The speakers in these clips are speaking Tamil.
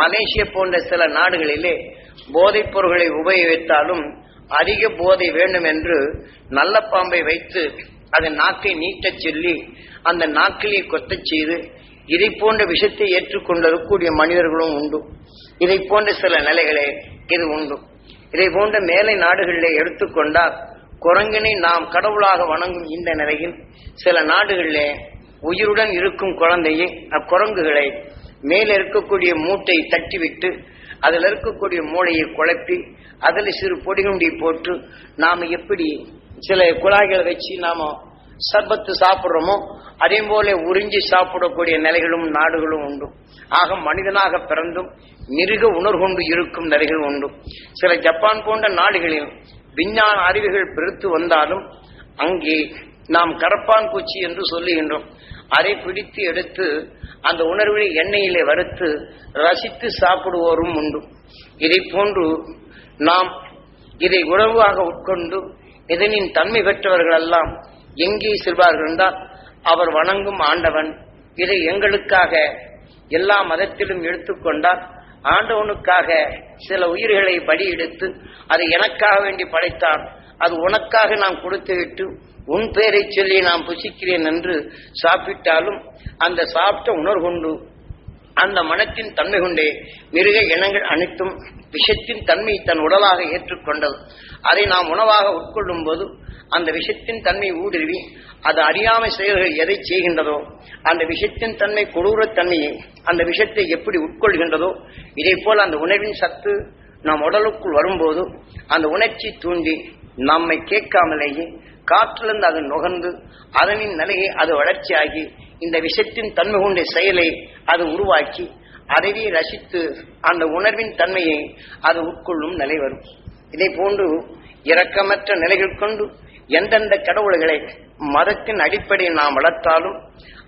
மலேசிய போன்ற சில நாடுகளிலே போதைப் பொருள்களை உபயோகித்தாலும் அதிக போதை வேண்டும் என்று நல்ல பாம்பை வைத்து அதன் நாக்கை நீட்டச் சொல்லி அந்த நாக்கிலே கொத்தச் செய்து இதை போன்ற விஷத்தை ஏற்றுக்கொண்டிருக்கக்கூடிய மனிதர்களும் உண்டு. இதை போன்ற சில நிலைகளே இது உண்டு. இதை போன்ற மேலை நாடுகளிலே எடுத்துக்கொண்டால் குரங்கினை நாம் கடவுளாக வணங்கும் இந்த நிலையில் சில நாடுகளிலே உயிருடன் இருக்கும் குழந்தையை அக்குரங்குகளை மேலே இருக்கக்கூடிய மூட்டை தட்டிவிட்டு அதில் இருக்கக்கூடிய மூளையை குழப்பி அதில் சிறு பொடிகுண்டி போட்டு நாம் எப்படி சில குழாய்களை வச்சு நாம் சர்பத்து சாப்பிட்றோமோ அதே போல உறிஞ்சி சாப்பிடக்கூடிய நிலைகளும் நாடுகளும் உண்டு. ஆக மனிதனாக பிறந்தும் மிருக உணர்கொண்டு இருக்கும் நிலைகள் உண்டு. சில ஜப்பான் போன்ற நாடுகளில் விஞ்ஞான அறிவுகள் பெருத்து வந்தாலும் அங்கே நாம் கரப்பான் பூச்சி என்று சொல்லுகின்றோம். அதை பிடித்து எடுத்து அந்த உணர்வை எண்ணெயிலே வறுத்து ரசித்து சாப்பிடுவோரும் உண்டு. இதை போன்று நாம் இதை உணவாக உட்கொண்டு இதனின் தன்மை பெற்றவர்கள் எல்லாம் எங்கே செல்வார்கள் என்றால் அவர் வணங்கும் ஆண்டவன் இதை எங்களுக்காக எல்லா மதத்திலும் எடுத்துக்கொண்டால் ஆண்டவனுக்காக சில உயிர்களை பலியெடுத்து அதை எனக்காக வேண்டி படைத்தான் அது உனக்காக நான் கொடுத்து விட்டு உன் பெயரை சொல்லி நான் புசிக்கிறேன் என்று சாப்பிட்டாலும் அந்த சாப்பிட்ட உணர்கொண்டு அந்த மனத்தின் தன்மை கொண்டே மிருக இனங்கள் அனைத்தும் விஷத்தின் தன்மை தன் உடலாக ஏற்றுக்கொண்டது. அதை நாம் உணவாக உட்கொள்ளும் போது அந்த விஷத்தின் தன்மை ஊடுருவி அது அறியாமை செயல்கள் எதை செய்கின்றதோ அந்த விஷத்தின் தன்மை கொடூரத்தன்மையை அந்த விஷத்தை எப்படி உட்கொள்கின்றதோ இதே போல் அந்த உணவின் சத்து நம் உடலுக்குள் வரும்போது அந்த உணர்ச்சி தூண்டி நம்மை கேட்காமலேயே காற்றிலிருந்து அது நுகர்ந்து அதனின் நிலையை அது வளர்ச்சியாகி இந்த விஷத்தின் தன்மை கொண்ட செயலை அது உருவாக்கி அதையே ரசித்து அந்த உணர்வின் தன்மையை அது உட்கொள்ளும் நிலை வரும். இதை போன்று இரக்கமற்ற நிலைகள் கொண்டு எந்தெந்த கடவுள்களை மதத்தின் அடிப்படையில் நாம் வளர்த்தாலும்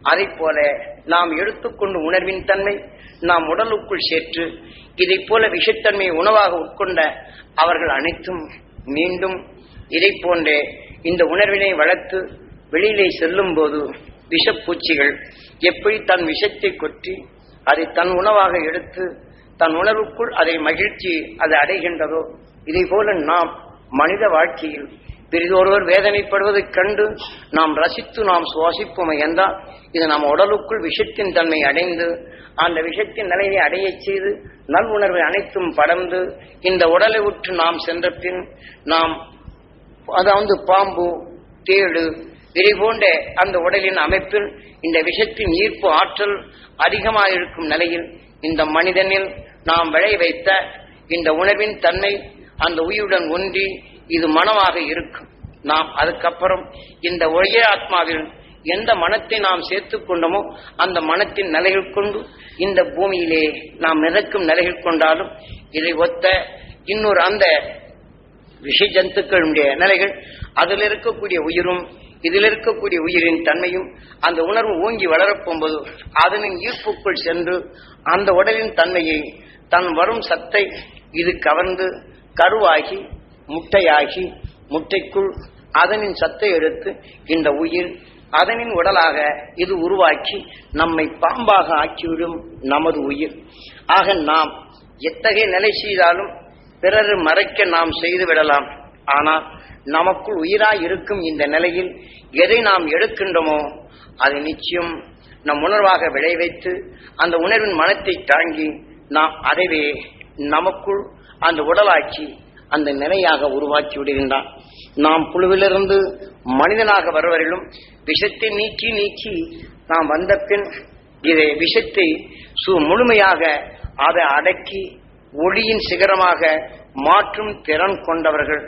அதை போல நாம் எடுத்துக்கொண்டு உணர்வின் தன்மை நாம் உடலுக்குள் சேர்த்து இதை போல விஷத்தன்மையை உணவாக உட்கொண்ட அவர்கள் அனைத்தும் மீண்டும் இதை போன்றே இந்த உணர்வினை வளர்த்து வெளியிலே செல்லும் போது விஷப்பூச்சிகள் எப்படி தன் விஷத்தை கொட்டி அதை தன் உணவாக எடுத்து தன் உணர்வுக்குள் அதை மகிழ்ச்சி அதை அடைகின்றதோ இதை போல நாம் மனித வாழ்க்கையில் பிறிதொருவர் வேதனைப்படுவதை கண்டு நாம் ரசித்து நாம் சுவாசிப்போம் என்றால் இது நம் உடலுக்குள் விஷத்தின் தன்மை அடைந்து அந்த விஷத்தின் நிலையை அடையச் செய்து நல் உணர்வை அனைத்தும் படர்ந்து இந்த உடலை உற்று நாம் சென்ற பின் நாம் அதாவது பாம்பு தேடு இதை போன்ற அந்த உடலின் அமைப்பில் இந்த விஷத்தின் ஈர்ப்பு ஆற்றல் அதிகமாக இருக்கும் நிலையில் இந்த மனிதனில் நாம் விளை வைத்த இந்த உணவின் தன்மை அந்த உயிருடன் ஒன்றி இது மனமாக இருக்கும். நாம் அதுக்கப்புறம் இந்த ஒழிய ஆத்மாவில் எந்த மனத்தை நாம் சேர்த்துக் கொண்டோமோ அந்த மனத்தின் நிலைகள் கொண்டு இந்த பூமியிலே நாம் மிதக்கும் நிலைகள் கொண்டாலும் இதை ஒத்த இன்னொரு அந்த விஷ ஜந்துக்களுடைய நிலைகள் அதில் இருக்கக்கூடிய உயிரும் இதில் இருக்கக்கூடிய உயிரின் தன்மையும் அந்த உணர்வு ஓங்கி வளரப்போம்போது அதனின் ஈர்ப்புக்குள் சென்று அந்த உடலின் தன்மையை தன் வரும் சத்தை இது கவர்ந்து கருவாகி முட்டையாகி முட்டைக்குள் அதனின் சத்தை எடுத்து இந்த உயிர் அதனின் உடலாக இது உருவாக்கி நம்மை பாம்பாக ஆக்கிவிடும் நமது உயிர். ஆக நாம் எத்தகைய நிலை செய்தாலும் பிறர் மறைக்க நாம் செய்து விடலாம். ஆனால் நமக்குள் உயிராய் இருக்கும் இந்த நிலையில் எதை நாம் எடுக்கின்றோமோ அது நிச்சயம் நம் உணர்வாக விளைவைத்து அந்த உணர்வின் மனத்தை தாங்கி நாம் அதைவே நமக்குள் அந்த உடலாட்சி அந்த நிலையாக உருவாக்கி விடுகின்றான். நாம் புழுவிலிருந்து மனிதனாக வருவரிலும் விஷத்தை நீக்கி நீக்கி நாம் வந்த பின் இதை விஷத்தை சு முழுமையாக அதை அடக்கி ஒளியின் சிகரமாக மாற்றும் திறன் கொண்டவர்கள்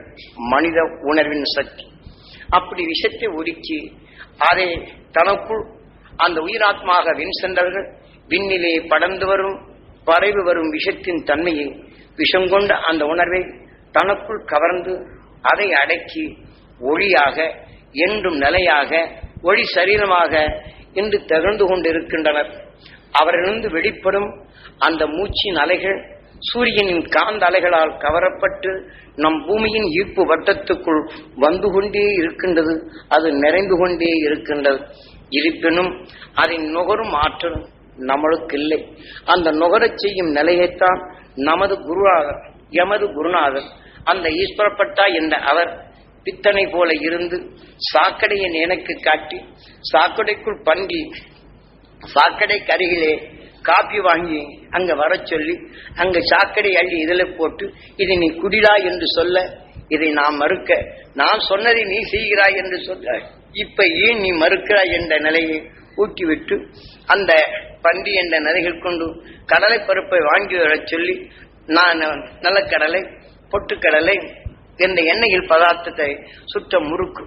மனித உணர்வின் சக்தி. அப்படி விஷத்தை ஒதுக்கி அதை தனக்குள் அந்த உயிராத்மாக வின் சென்றவர்கள் விண்ணிலே படர்ந்து வரும் பறைவு வரும் விஷத்தின் தன்மையை விஷம் கொண்ட அந்த உணர்வை தனக்குள் கவர்ந்து அதை அடக்கி ஒளியாக என்றும் நிலையாக ஒளி சரீரமாக இன்று திகழ்ந்து கொண்டிருக்கின்றனர். அவரிலிருந்து வெளிப்படும் அந்த மூச்சின் அலைகள் சூரியனின் காந்த அலைகளால் கவரப்பட்டு நம் பூமியின் ஈர்ப்பு வட்டத்துக்குள் வந்து கொண்டே இருக்கின்றது. அது நிறைந்து கொண்டே இருக்கின்றது. இருப்பினும் அதன் நுகரும் ஆற்றல் நம்மளுக்கு இல்லை அந்த நுகரச் செய்யும் நிலையைத்தான் நமது குருநாதர் எமது குருநாதர் அந்த ஈஸ்வரப்பட்டா என்ற அவர் பித்தனை போல இருந்து சாக்கடையின் எனக்கு காட்டி சாக்கடைக்குள் பங்கி சாக்கடை கருகிலே காப்பி வாங்கி அங்க வர சொல்லி அங்க சாக்கடை அள்ளி இதில் போட்டு இதை நீ குடிடா என்று சொல்ல இதை நான் மறுக்க. நான் சொன்னதை நீ செய்கிறாய் என்று சொல்ல இப்ப ஏன் நீ மறுக்கிறாய் என்ற நிலையை ஊட்டிவிட்டு அந்த பண்டி என்ற நிலைகள் கொண்டு கடலை பருப்பை வாங்கி வர சொல்லி நான் நல்ல கடலை பொட்டுக்கடலை என்ற எண்ணெயில் பதார்த்தத்தை சுட்ட முறுக்கு.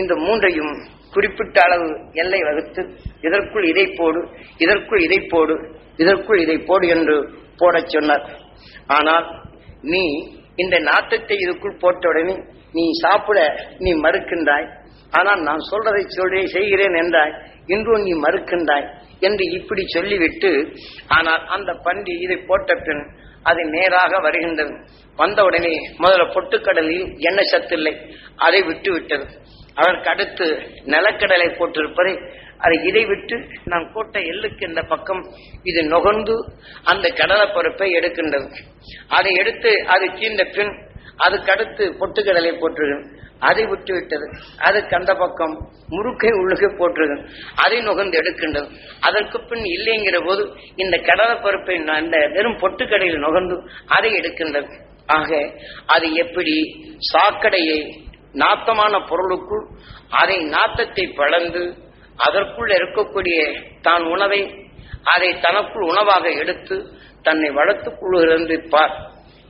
இந்த மூன்றையும் குறிப்பிட்ட அளவு எல்லை வகுத்து இதற்குள் இதை போடு இதற்குள் இதை போடு இதற்குள் இதை போடு என்று போடச் சொன்னார். ஆனால் நீ இந்த நாட்டத்தை இதுக்குள் போட்டவுடனே நீ சாப்பிட நீ மறுக்கின்றாய். ஆனால் நான் சொல்றதை சொல்றேன் செய்கிறேன் என்றாய். இன்றும் நீ மறுக்கின்றாய் என்று இப்படி சொல்லிவிட்டு ஆனால் அந்த பண்டி இதை போட்ட பின் அது நேராக வருகின்றது. வந்தவுடனே முதல்ல பொட்டுக்கடலில் எண்ணெய் சத்தில்லை அதை விட்டு விட்டது அதற்கு அடுத்து நிலக்கடலை போட்டிருப்பதை அதை இதை விட்டு நான் போட்ட எள்ளுக்கு இந்த பக்கம் இது நுகர்ந்து அந்த கடலை பருப்பை எடுக்கின்றது. அதை எடுத்து அது தீர்ந்த பின் அதுக்கு அடுத்து பொட்டுக்கடலை போட்டிருக்கேன் அதை விட்டு விட்டது அதுக்கு அந்த பக்கம் முறுக்கை உள்ளுகை போட்டிருக்கேன் அதை நுகர்ந்து எடுக்கின்றது. அதற்கு பின் இல்லைங்கிற போது இந்த கடலை பருப்பை அந்த வெறும் பொட்டுக்கடையில் நுகர்ந்து அதை எடுக்கின்றது. ஆக அது எப்படி? சாக்கடையை நாத்தமான பொருளுக்குள் அதை நாத்தத்தை பழந்து அதற்குள் இருக்கக்கூடிய தான் உணவை அதை தனக்குள் உணவாக எடுத்து தன்னை வளர்த்துக் கொள்கிறது பார்.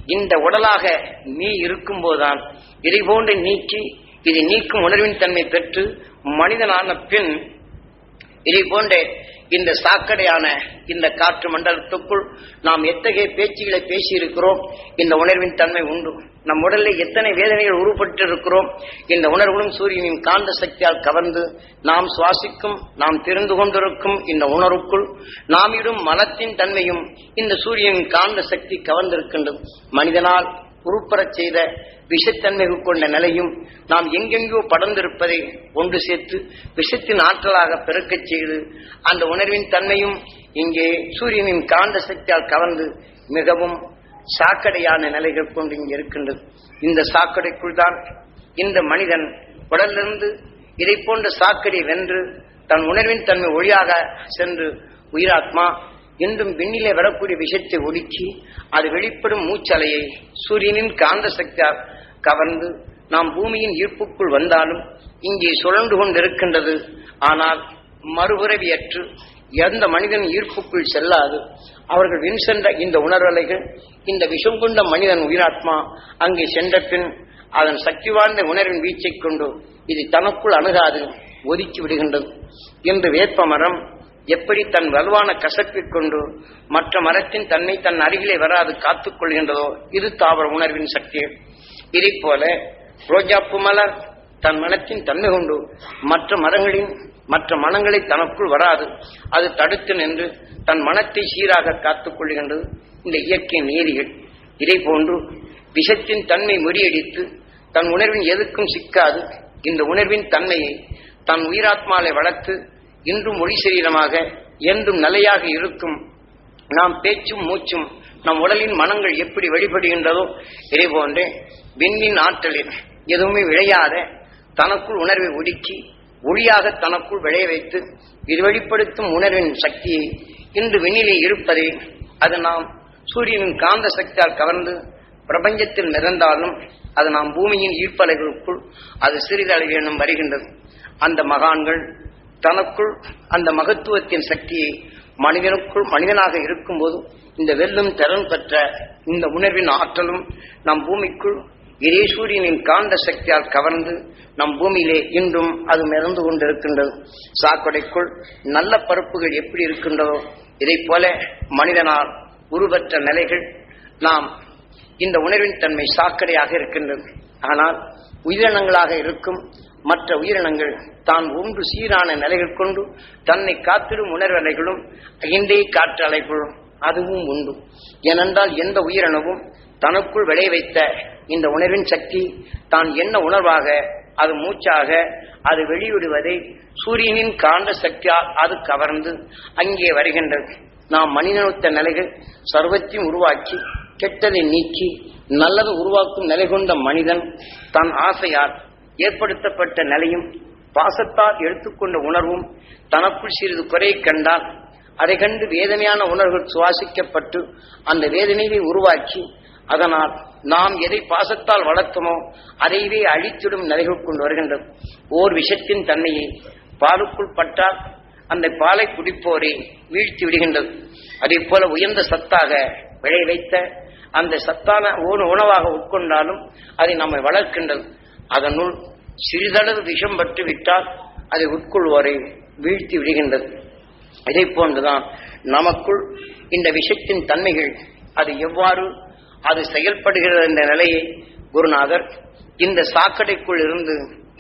இந்த உடலாக நீ இருக்கும்போதுதான் இதை போன்று நீக்கி இதை நீக்கும் உணர்வின் தன்மை பெற்று மனிதனான பின் இதை போன்றே இந்த சாக்கடையான இந்த காற்று மண்டலத்துக்குள் நாம் எத்தகைய பேச்சுகளை பேசியிருக்கிறோம்? இந்த உணர்வின் தன்மை உண்டு. நம் உடலில் எத்தனை வேதனைகள் உருப்பட்டு இருக்கிறோம் இந்த உணர்வுகளும் சூரியனின் காந்த சக்தியால் கவர்ந்து நாம் சுவாசிக்கும் நாம் தெரிந்து கொண்டிருக்கும் இந்த உணர்வுக்குள் நாம் இடும் மனத்தின் தன்மையும் இந்த சூரியனின் காந்த சக்தி கவர்ந்திருக்கின்றது. மனிதனால் உருப்பெறச் செய்த விஷத்தன்மை கொண்ட நிலையும் நாம் எங்கெங்கோ படர்ந்திருப்பதை ஒன்று சேர்த்து விஷத்தின் ஆற்றலாக பெருக்கச் செய்து அந்த உணர்வின் தன்மையும் இங்கே சூரியனின் காந்த சக்தியால் கவர்ந்து மிகவும் சாக்கடையான நிலைகள் கொண்டு இங்கே இருக்கின்றது. இந்த சாக்கடைக்குள் தான் இந்த மனிதன் உடலிருந்து இதை போன்ற சாக்கடை வென்று தன் உணர்வின் தன்மை ஒளியாக சென்று உயிராத்மா இன்றும் விண்ணிலே வரக்கூடிய விஷயத்தை ஒடுக்கி அது வெளிப்படும் மூச்சலையை சூரியனின் காந்த சக்தியால் கவர்ந்து நாம் பூமியின் ஈர்ப்புக்குள் வந்தாலும் இங்கே சுழன்று கொண்டிருக்கின்றது. ஆனால் மறுபிறவியற்று எந்த மனிதன் ஈர்ப்புக்குள் செல்லாது. அவர்கள் வின் சென்ற இந்த உணர்வலைகள் இந்த விஷம் கொண்ட மனிதன் உயிராத்மா அங்கே சென்ற பின் அதன் சக்தி வாய்ந்த உணர்வின் வீச்சை கொண்டு இது தனக்குள் அணுகாது ஒதுக்கி விடுகின்றது. இன்று வேப்ப மரம் எப்படி தன் வலுவான கசப்பிக் கொண்டு மற்ற மரத்தின் தன்மை தன் அருகிலே வராது காத்துக் கொள்கின்றதோ இது தாவர உணர்வின் சக்தி இதை போல ரோஜாப்பு மலர் தன் மனத்தின் தன்மை கொண்டு மற்ற மரங்களின் மற்ற மனங்களை தனக்குள் வராது. அது தடுத்து நின்று தன் மனத்தை சீராக காத்துக் கொள்கின்றது. இந்த இயற்கை நீதிகள். இதை போன்று விஷத்தின் தன்மை முறியடித்து தன் உணர்வின் எதுக்கும் சிக்காது. இந்த உணர்வின் தன்மையை தன் உயிராத்மாவை வளர்த்து இன்றும் ஒளி சரீரமாக என்றும் நிலையாக இருக்கும். நாம் பேச்சும் மூச்சும் நம் உடலின் மனங்கள் எப்படி வெளிப்படுகின்றதோ இதே போன்றே விண்ணின் ஆற்றலில் எதுவுமே விளையாத தனக்குள் உணர்வை ஒடுக்கி ஒளியாக தனக்குள் விளைய வைத்து இது வெளிப்படுத்தும் உணர்வின் சக்தியை இன்று விண்ணிலே இருப்பதை அது நாம் சூரியனின் காந்த சக்தியால் கவர்ந்து பிரபஞ்சத்தில் மிதந்தாலும் அது நாம் பூமியின் ஈர்ப்பலைகளுக்குள் அது சிறிதளவேனும் வருகின்றது. அந்த மகான்கள் தனக்குள் அந்த மகத்துவத்தின் சக்தியை மனிதனுக்குள் மனிதனாக இருக்கும்போது இந்த வெல்லும் திறன் பெற்ற இந்த உணர்வின் ஆற்றலும் நம் பூமிக்குள் இதே சூரியனின் காந்த சக்தியால் கவர்ந்து நம் பூமியிலே இன்றும் அது மிதந்து கொண்டிருக்கின்றது. சாக்கடைக்குள் நல்ல பருப்புகள் எப்படி இருக்கின்றதோ இதை போல மனிதனால் உருவற்ற நிலைகள் நாம் இந்த உணர்வின் தன்மை சாக்கடையாக இருக்கின்றது. ஆனால் உயிரினங்களாக இருக்கும் மற்ற உயிரினங்கள் தான் ஒன்று சீரான நிலைகள் கொண்டு தன்னை காத்திடும் உணர்வலைகளும் அகிண்டே காற்று அலைகளும் அதுவும் உண்டு. ஏனென்றால் எந்த உயிரினமும் தனக்குள் விளைய வைத்த இந்த உணர்வின் சக்தி தான் என்ன உணர்வாக அது மூச்சாக அது வெளியிடுவதை சூரியனின் காந்த சக்தியால் அது கவர்ந்து அங்கே வருகின்றது. நாம் மனிதனுத்த நிலைகள் சர்வத்தையும் உருவாக்கி கெட்டதை நீக்கி நல்லது உருவாக்கும் நிலை கொண்ட மனிதன் தன் ஆசையால் ஏற்படுத்தப்பட்ட நிலையும் பாசத்தால் எடுத்துக்கொண்ட உணர்வும் தனக்குள் சிறிது குறை கண்டால் அதை கண்டு வேதனையான உணர்வுகள் சுவாசிக்கப்பட்டு அந்த வேதனையை உருவாக்கி அதனால் நாம் எதை பாசத்தால் வளர்த்தோமோ அதைவே அழித்திடும் நிலைகள் கொண்டு வருகின்றது ஓர் விஷத்தின் தன்மையை பாலுக்குள் பட்டால் அந்த பாலை குடிப்போரை வீழ்த்தி விடுகின்றது. அதே போல உயர்ந்த சத்தாக விளை வைத்த அந்த சத்தான உண- உணவாக உட்கொண்டாலும் அதை நம்மை வளர்க்கின்றது. அதனுள் சிறிதளவு விஷம் பட்டு விட்டால் அதை உட்கொள்வோரை வீழ்த்தி விடுகின்றது. இதை போன்றுதான் நமக்குள் இந்த விஷத்தின் தன்மைகள் அது எவ்வாறு அது செயல்படுகிறது என்ற நிலையை குருநாதர் இந்த சாக்கடைக்குள் இருந்து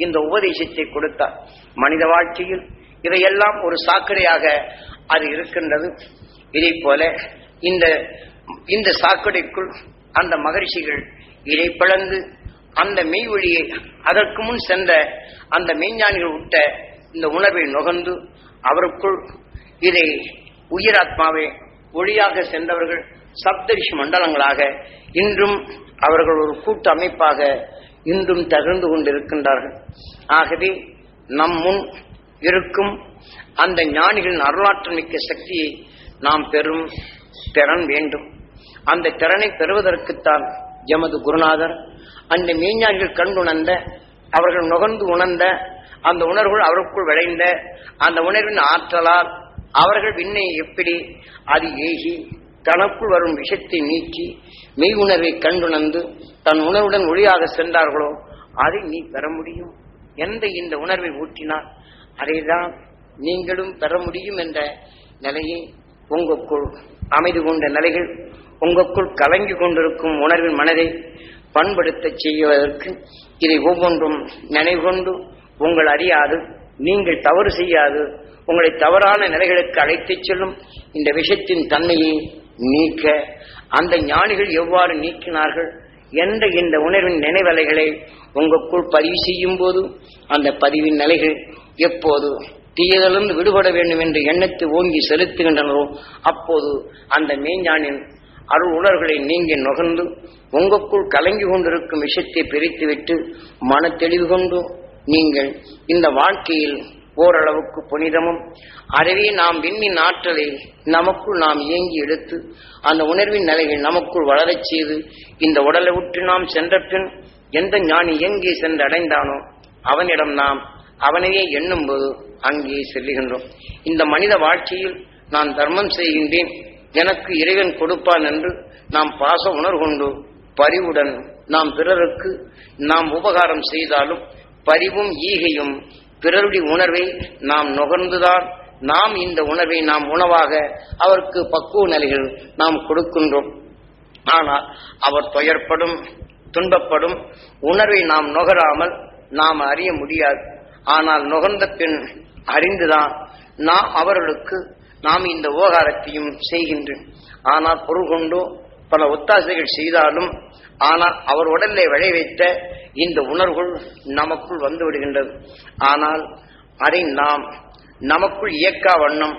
இந்த உபதேசத்தை கொடுத்தார். மனித வாழ்க்கையில் இவையெல்லாம் ஒரு சாக்கடையாக அது இருக்கின்றது. இதை போல இந்த இந்த சாக்கடைக்குள் அந்த மகரிஷிகள் இதை பிளந்து அந்த மெய் அதற்கு முன் சென்ற அந்த மெய்ஞானிகள் விட்ட இந்த உணர்வை நுகர்ந்து அவருக்குள் இதை உயிராத்மாவை ஒளியாக சென்றவர்கள் சப்தரிஷி மண்டலங்களாக இன்றும் அவர்கள் ஒரு கூட்டு அமைப்பாக இன்றும் தகர்ந்து கொண்டிருக்கின்றார்கள். ஆகவே நம் முன் இருக்கும் அந்த ஞானிகளின் அருளாற்றல் மிக்க சக்தியை நாம் பெறும் திறன் வேண்டும். அந்த திறனை பெறுவதற்குத்தான் எமது குருநாதர் அந்த மெய்ஞானிகள் கண்டுணர்ந்த அவர்கள் நுகர்ந்து உணர்ந்த அந்த உணர்வுகள் அவருக்குள் விளைந்த அந்த உணர்வின் ஆற்றலால் அவர்கள் விண்ணை எப்படி அது ஏகி தனக்குள் வரும் விஷத்தை நீக்கி மெய் உணர்வை கண்டுணர்ந்து தன் உணர்வுடன் ஒளியாக சென்றார்களோ அதை நீ பெற முடியும். எந்த இந்த உணர்வை ஊட்டினால் அதைதான் நீங்களும் பெற முடியும் என்ற நிலையை உங்களுக்குள் அமைதி கொண்ட நிலைகள் உங்களுக்குள் கலங்கி கொண்டிருக்கும் உணர்வின் மனதை பண்படுத்தச் செய்வதற்கு இதை ஒவ்வொன்றும் நினைவு கொண்டு உங்கள் அறியாது நீங்கள் தவறு செய்யாது உங்களை தவறான நிலைகளுக்கு அழைத்துச் செல்லும் இந்த விஷயத்தின் தன்மையை நீக்க அந்த ஞானிகள் எவ்வாறு நீக்கினார்கள் என்ற இந்த உணர்வின் நினைவலைகளை உங்களுக்குள் பதிவு செய்யும் போது அந்த பதிவின் நிலைகள் எப்போது தீயதிலிருந்து விடுபட வேண்டும் என்ற எண்ணத்தை ஓங்கி செலுத்துகின்றனரோ அப்போது அந்த மெய்ஞானின் அருள் உணர்களை நீங்கி நுகர்ந்து உங்களுக்குள் கலங்கி கொண்டிருக்கும் விஷயத்தை பிரித்துவிட்டு மன தெளிவு கொண்டு நீங்கள் இந்த வாழ்க்கையில் ஓரளவுக்கு புனிதமும் அறவே நாம் விண்ணின் ஆற்றலை நமக்குள் நாம் இயங்கி எடுத்து அந்த உணர்வின் நிலைகள் நமக்குள் வளரச் செய்து இந்த உடலை விட்டு நாம் சென்ற பின் எந்த ஞானி எங்கே சென்று அடைந்தானோ அவனிடம் நாம் அவனையே எண்ணும்போது அங்கே செல்லுகின்றோம். இந்த மனித வாழ்க்கையில் நான் தர்மம் செய்கின்றேன். எனக்கு இறைவன் கொடுப்பான் என்று நாம் பாச உணர்கொண்டு பரிவுடன் நாம் பிறருக்கு நாம் உபகாரம் செய்தாலும் பரிவும் ஈகையும் பிறருடைய உணர்வை நாம் நுகர்ந்துதான் நாம் இந்த உணர்வை நாம் உணவாக அவருக்கு பக்குவ நிலைகள் நாம் கொடுக்கின்றோம். ஆனால் அவர் துயர்ப்படும் துன்பப்படும் உணர்வை நாம் நுகராமல் நாம் அறிய முடியாது. ஆனால் நுகர்ந்த பின் அறிந்துதான் நாம் அவர்களுக்கு நாம் இந்த உபகாரத்தையும் செய்கின்றோம். ஆனால் பொருள் கொண்டு பல ஒத்தாசைகள் செய்தாலும் ஆனால் அவர் உடலை விளைவித்த இந்த உணர்வுகள் நமக்குள் வந்து விடுகின்றது. ஆனால் அதை நாம் நமக்குள் இயக்கா வண்ணம்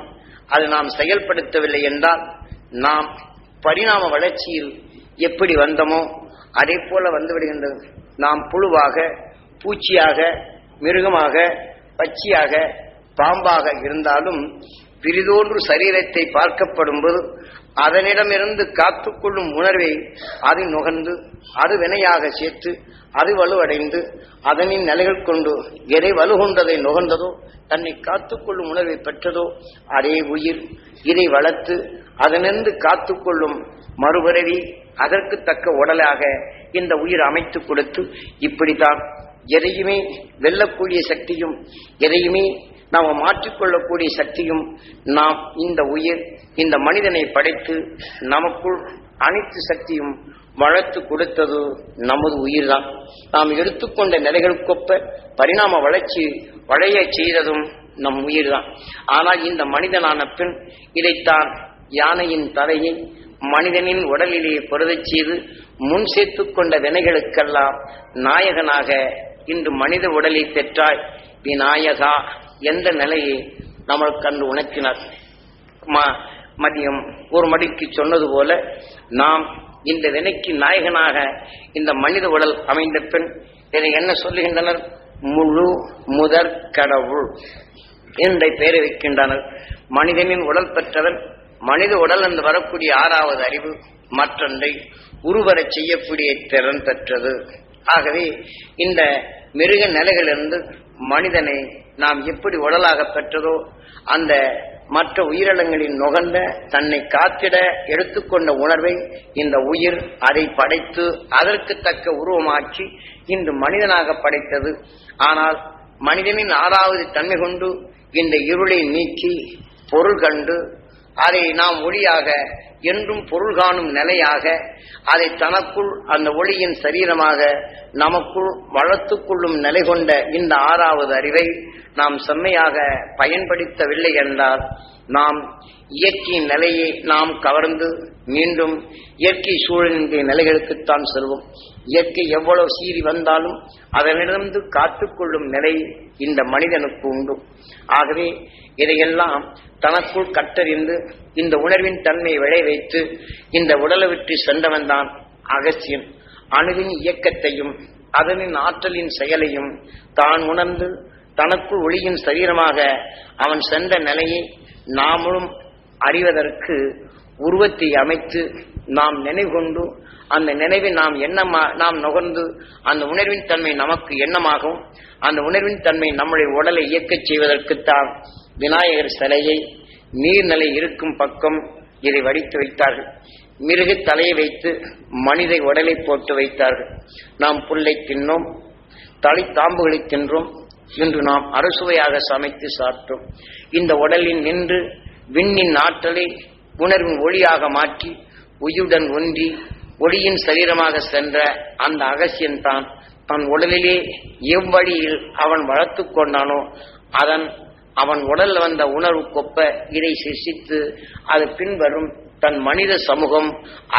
அது நாம் செயல்படுத்தவில்லை என்றால் நாம் பரிணாம வளர்ச்சியில் எப்படி வந்தோமோ அதே போல வந்து விடுகின்றது. நாம் புழுவாக பூச்சியாக மிருகமாக பச்சியாக பாம்பாக இருந்தாலும் பிரிதோன்று சரீரத்தை பார்க்கப்படும்போது அதனிடமிருந்து காத்துக்கொள்ளும் உணர்வை அது நுகர்ந்து அது வினையாக சேர்த்து அது வலுவடைந்து அதனின் நிலைகள் கொண்டு எதை வலுகொண்டதை நுகர்ந்ததோ தன்னை காத்துக்கொள்ளும் உணர்வை பெற்றதோ அதே உயிர் இதை வளர்த்து அதனிருந்து காத்துக்கொள்ளும் மறுபிறவி அதற்கு தக்க உடலாக இந்த உயிர் அமைத்து கொடுத்து இப்படித்தான் எதையுமே வெல்லக்கூடிய சக்தியும் எதையுமே நாம் மாற்றிக்கொள்ளக்கூடிய சக்தியும் நாம் இந்த உயிர் இந்த மனிதனை படைத்து நமக்குள் அனைத்து சக்தியும் வளர்த்து கொடுத்தது நமது உயிர் தான் நாம் எடுத்துக்கொண்ட நிலைகளுக்கொப்ப பரிணாம வளர்ச்சி வளைய செய்ததும் நம் உயிர்தான். ஆனால் இந்த மனிதனான பின் இதைத்தான் யானையின் தலையை மனிதனின் உடலிலே பொருதச் செய்து முன் சேர்த்து கொண்ட வினைகளுக்கெல்லாம் நாயகனாக இன்று மனித உடலை பெற்றாய். விநாயகா. எந்த நிலையை நம்மளுக்கு கண்டு உணர்த்தினார்? மதியம் ஒரு மணிக்கு சொன்னது போல நாம் இந்த வினைக்கு நாயகனாக இந்த மனித உடல் அமைந்த பின் இதை என்ன சொல்லுகின்றனர்? முழு முதற் கடவுள். என்ற பெயரை வைக்கின்றனர் மனிதனின் உடல் பெற்றவன் மனித உடல் என்று வரக்கூடிய ஆறாவது அறிவு மற்றொன்றை உருவரச் செய்யக்கூடிய திறன் பெற்றது. ஆகவே இந்த மிருக நிலைகளிலிருந்து மனிதனை நாம் எப்படி உடலாக பெற்றதோ அந்த மற்ற உயிரினங்களின் நுகர்ந்த தன்னை காத்திட எடுத்துக்கொண்ட உணர்வை இந்த உயிர் அதை படைத்து அதற்கு தக்க உருவமாக்கி இன்று மனிதனாக படைத்தது. ஆனால் மனிதனின் ஆறாவது தன்மை கொண்டு இந்த இருளை நீக்கி பொருள் கண்டு அதை நாம் ஒளியாக என்றும் பொருள் காணும் நிலையாக அதை தனக்குள் அந்த ஒளியின் சரீரமாக நமக்குள் வளர்த்துக்கொள்ளும் நிலை கொண்ட இந்த ஆறாவது அறிவை நாம் செம்மையாக பயன்படுத்தவில்லை என்றால் நாம் இயற்கையின் நிலையை நாம் கவர்ந்து மீண்டும் இயற்கை சூழலினுடைய நிலைகளுக்குத்தான் செல்வோம். இயற்கை எவ்வளவு சீறி வந்தாலும் அதனிடந்து காத்துக்கொள்ளும் நிலை இந்த மனிதனுக்கு உண்டு. ஆகவே இதையெல்லாம் தனக்குள் கட்டறிந்து இந்த உணர்வின் தன்மையை விளை வைத்து இந்த உடலை விட்டு சென்றவன் தான் அகசியன் அணுவின் இயக்கத்தையும் அதனின் ஆற்றலின் செயலையும் தான் உணர்ந்து தனக்கு ஒளியின் சரீரமாக அவன் சென்ற நிலையை நாமளும் அறிவதற்கு உருவத்தை அமைத்து நாம் நினைவுகொண்டு அந்த நினைவை நாம் எண்ணமா நாம் நுகர்ந்து அந்த உணர்வின் தன்மை நமக்கு எண்ணமாகும். அந்த உணர்வின் தன்மை நம்முடைய உடலை இயக்கச் செய்வதற்குத்தான் விநாயகர் சிலையை நீர்நிலை இருக்கும் பக்கம் இதை வடித்து வைத்தார்கள். மிருக தலையை வைத்து மனித உடலை போட்டு வைத்தார்கள். நாம் புல்லை தின்னோம் தலை தாம்புகளை தின்றோம். இன்று நாம் அறுசுவையாக சமைத்து சாப்பிட்டோம். இந்த உடலில் நின்று விண்ணின் ஆற்றலை உணர்வின் ஒளியாக மாற்றி உயிருடன் ஒன்றி ஒளியின் சரீரமாக சென்ற அந்த அகசியன் தான் தன் உடலிலே எவ்வழியில் அவன் வளர்த்து கொண்டானோ அதன் அவன் உடல் வந்த உணர்வு கொப்ப இதை சிசித்து அது பின்வரும் தன் மனித சமூகம்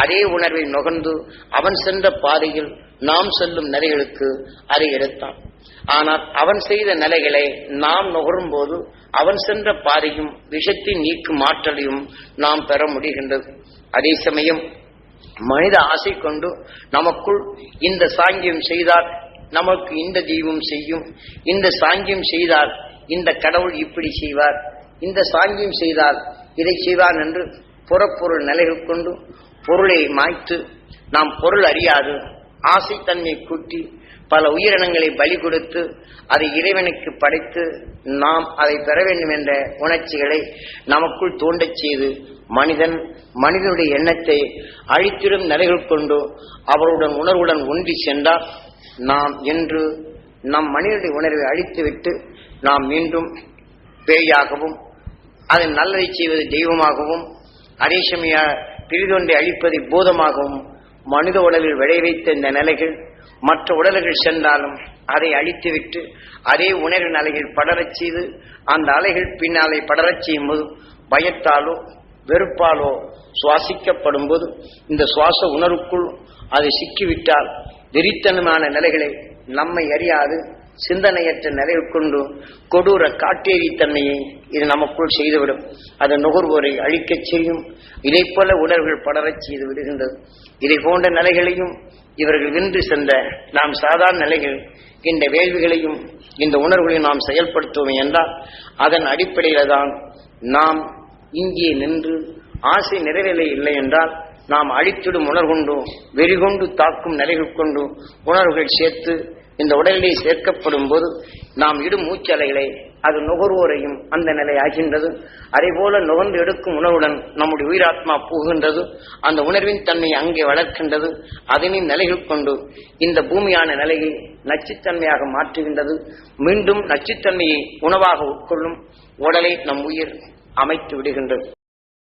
அதே உணர்வை நுகர்ந்து அவன் சென்ற பாதையில் நாம் செல்லும் நிலைகளுக்கு அதை எடுத்தான். ஆனால் அவன் செய்த நிலைகளை நாம் நுகரும் போது அவன் சென்ற பாதையும் விஷத்தை நீக்கும் ஆற்றலையும் நாம் பெற முடிகின்றது. அதே சமயம் மனித ஆசை கொண்டு நமக்குள் இந்த சாங்கியம் செய்தால் நமக்கு இந்த தெய்வம் செய்யும் இந்த சாங்கியம் செய்தால் இந்த கடவுள் இப்படி செய்வார் இந்த சாங்கியம் செய்தால் இதை செய்வான் என்று புறப்பொருள் நிலைகள் கொண்டு பொருளை மாய்த்து நாம் பொருள் அறியாது ஆசைத்தன்மை கூட்டி பல உயிரினங்களை பலி கொடுத்து அதை இறைவனுக்கு படைத்து நாம் அதை பெற வேண்டும் என்ற உணர்ச்சிகளை நமக்குள் தோண்டச் செய்து மனிதன் மனிதனுடைய எண்ணத்தை அழித்திடும் நிலைகள் கொண்டு அவருடன் உணர்வுடன் ஒன்றி சென்றால் நாம் என்று நம் மனிதனுடைய உணர்வை அழித்துவிட்டு நாம் மீண்டும் பேயாகவும் அது நல்லதை செய்வது தெய்வமாகவும் அதே சமய பிரிதொன்றை அழிப்பதை பூதமாகவும் மனித உடலில் விளை வைத்த இந்த நிலைகள் மற்ற உடல்கள் சென்றாலும் அதை அழித்துவிட்டு அதே உணர்வின் அலைகள் படரச் செய்து அந்த அலைகள் பின்னாலே படரச் செய்யும் போது பயத்தாலோ வெறுப்பாலோ சுவாசிக்கப்படும் போது இந்த சுவாச உணர்வுக்குள் அது சிக்கிவிட்டால் வெறித்தனமான நிலைகளை நம்மை அறியாது. சிந்தனையற்ற நிலையில் உட்கொண்டு கொடூர காட்டேரித்தன்மையை இது நமக்குள் செய்துவிடும். அது நுகர்வோரை அழிக்கச் செய்யும். இதை போல உணர்வுகள் படரச் செய்து விடுகின்றது. இதை போன்ற நிலைகளையும் இவர்கள் வென்று சென்ற நாம் சாதாரண நிலைகள் இந்த வேள்விகளையும் இந்த உணர்வுகளையும் நாம் செயல்படுத்துவோம் என்றால் அதன் அடிப்படையில் தான் நாம் இங்கே நின்று ஆசை நிறைவேற இல்லை என்றால் நாம் அழித்திடும் உணர்கொண்டும் வெறிகொண்டு தாக்கும் நிலைகள் கொண்டும் உணர்வுகள் சேர்த்து இந்த உடலிலே சேர்க்கப்படும் போது நாம் இடும் மூச்சலைகளை அது நுகர்வோரையும் அந்த நிலை ஆகின்றது. அதே போல நுகர்ந்து எடுக்கும் உணர்வுடன் நம்முடைய உயிராத்மா போகின்றது. அந்த உணர்வின் தன்மை அங்கே வளர்க்கின்றது. அதனின் நிலைகள் கொண்டு இந்த பூமியான நிலையை நச்சுத்தன்மையாக மாற்றுகின்றது. மீண்டும் நச்சுத்தன்மையை உணவாக உட்கொள்ளும் உடலை நம் உயிர் அமைத்து விடுகின்றது.